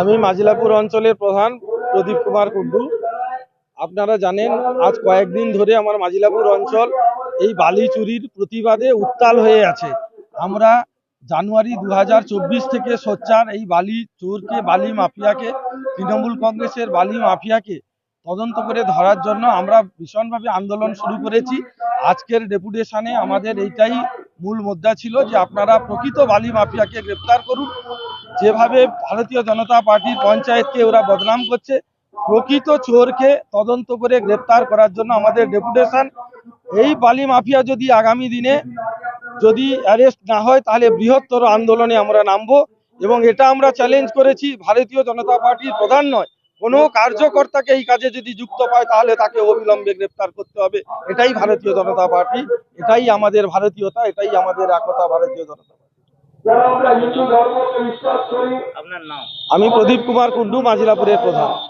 আমি মাজিলাপুর অঞ্চলের প্রধান প্রদীপ কুমার কুন্ডু আপনারা জানেন, আজ কয়েকদিন ধরে আমার মাজিলাপুর অঞ্চল এই বালি চুরির প্রতিবাদে উত্তাল হয়ে আছে। আমরা জানুয়ারি দু হাজার চব্বিশ থেকে সোচ্চার এই বালি চোরকে, বালি মাফিয়াকে, তৃণমূল কংগ্রেসের বালি মাফিয়াকে তদন্ত করে ধরার জন্য আমরা ভীষণভাবে আন্দোলন শুরু করেছি। আজকের ডেপুটেশনে আমাদের এইটাই মূল মুদ্রা ছিল যে আপনারা প্রকৃত বালি মাফিয়াকে গ্রেপ্তার করুন। যেভাবে ভারতীয় জনতা পার্টির পঞ্চায়েতকে ওরা বদনাম করছে, প্রকৃত চোরকে তদন্ত করে গ্রেপ্তার করার জন্য আমাদের ডেপুটেশন। এই বালি মাফিয়া যদি আগামী দিনে যদি অ্যারেস্ট না হয়, তাহলে বৃহত্তর আন্দোলনে আমরা নামবো এবং এটা আমরা চ্যালেঞ্জ করেছি, ভারতীয় জনতা পার্টির প্রধান নয়, কোনো কার্যকর্তাকে এই কাজে যদি যুক্ত পায়, তাহলে তাকে অবিলম্বে গ্রেপ্তার করতে হবে। এটাই ভারতীয় জনতা পার্টি, এটাই আমাদের ভারতীয়তা, এটাই আমাদের একতা ভারতীয় জনতা পার্টি। আপনার নাম? আমি প্রদীপ কুমার কুন্ডু মাজিলাপুরের প্রধান।